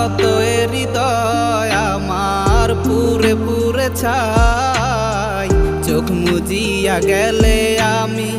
কত এ হৃদয় আমার পুরে পুরে ছাই। চোখ মুজিয়া গেলে আমি